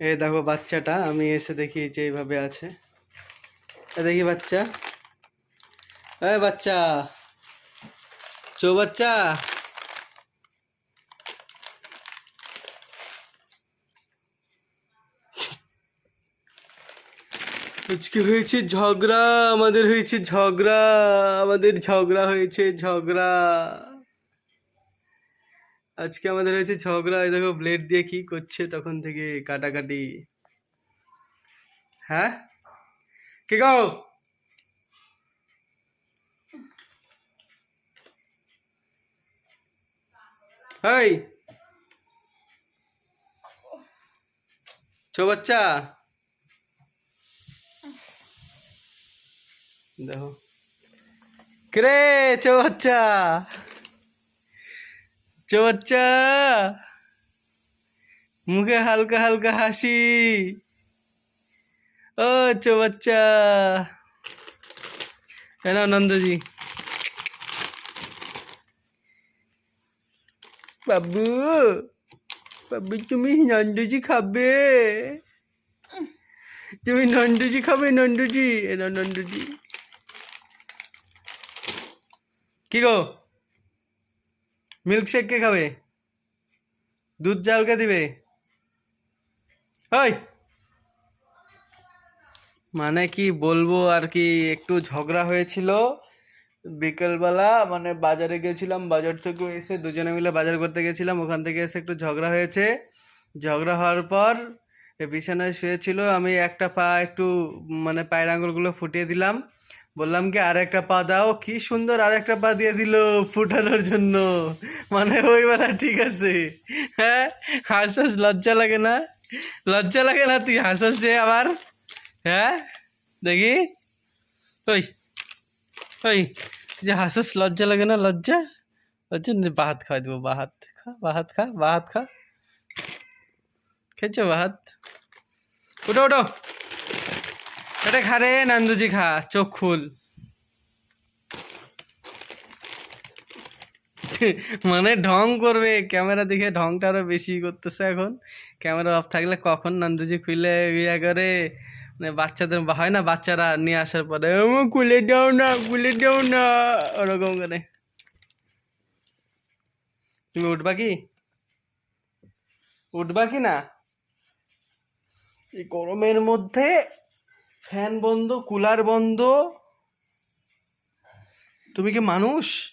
এই দেখো বাচ্চাটা, আমি এসে দেখি যে এইভাবে আছে। দেখি বাচ্চা। এই বাচ্চা। চো বাচ্চা। আজকে হয়েছে ঝগড়া, আমাদের হয়েছে ঝগড়া, আমাদের ঝগড়া হয়েছে ঝগড়া। আজকে আমাদের হয়েছে ঝগড়া দেখো ব্লেড দিয়ে কি করছে তখন থেকে কাটাকাটি। হ্যাঁ? কে গাও এই! চো বাচ্চা! দেখো। কে রে চো বাচ্চা! চো বাচ্চা মুখে হালকা হালকা হাসি। ও চো বাচ্চা এনা নন্দজি। বাবু বাবু, তুমি নন্দুজি খাবে? তুমি নন্দুজি খাবে, নন্দুজি? এনা নন্দজি। কি গো? মিল্ক শেক কে খাবে। দুধ জালকে দিবে। ওই মানে কি বলব আর কি, একটু ঝগড়া হয়েছিল বিকেলবেলা মানে বাজারে গেছিলাম, বাজার থেকে এসে দুজনে মিলে বাজার করতে গেছিলাম, ওখান থেকে এসে একটু ঝগড়া হয়েছে। ঝগড়া হওয়ার পর বিছানায় শুয়েছিল, আমি একটা পা একটু মানে পায়ের আঙুলগুলো ফুটিয়ে দিলাম। বললাম কি আর একটা পা দাও। কি সুন্দর আর একটা পা দিয়ে দিল ফুটানোর জন্য। মানে ওই বেলা ঠিক আছে। হ্যাঁ হাসাস, লজ্জা লাগে না? লজ্জা লাগে না তুই হাসাস যে আবার? হ্যাঁ দেখি। ওই ওই, যে হাসাস, লজ্জা লাগে না? লজ্জা? লজ্জা বাহাত খাওয়াই দেবো বাহাত খা বাহাত খা বাহাত খা। খেয়েছো বাহাত উঠো উঠো। এটা খা রে নন্দুজি খা চোখ খুল। মানে ঢং করবে ক্যামেরা দেখে ঢংটা আরও বেশি করতেছে এখন। ক্যামেরা অফ থাকলে কখন নন্দুজি খুলে ইয়া করে? মানে বাচ্চাদের হয় না বাচ্চারা নিয়ে আসার পরে "আমা, খুলে দাও না খুলে দাও না। ওরকম করে। তুমি উঠবা কি? উঠবা কি না? এই গরমের মধ্যে ফ্যান বন্ধ, কুলার বন্ধ। তুমি কি মানুষ?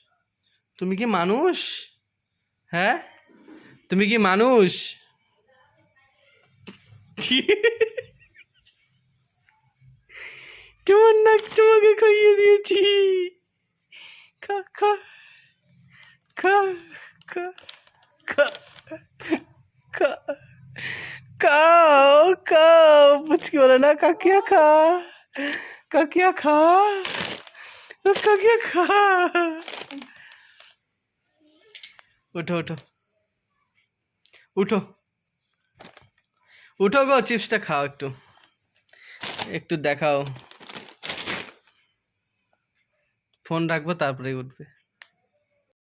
তুমি কি মানুষ? হ্যাঁ? তুমি কি মানুষ? তোমার নাক তোমাকে খাইয়ে দিয়েছি। খা খা খা খা খা খাও পুচকি বলে না? কাকিয়া খা কাকিয়া খা কাকিয়া খা উঠো উঠো। উঠো। উঠো গো, চিপসটা খাও একটু। একটু দেখাও। ফোন রাখব তারপরে উঠবে।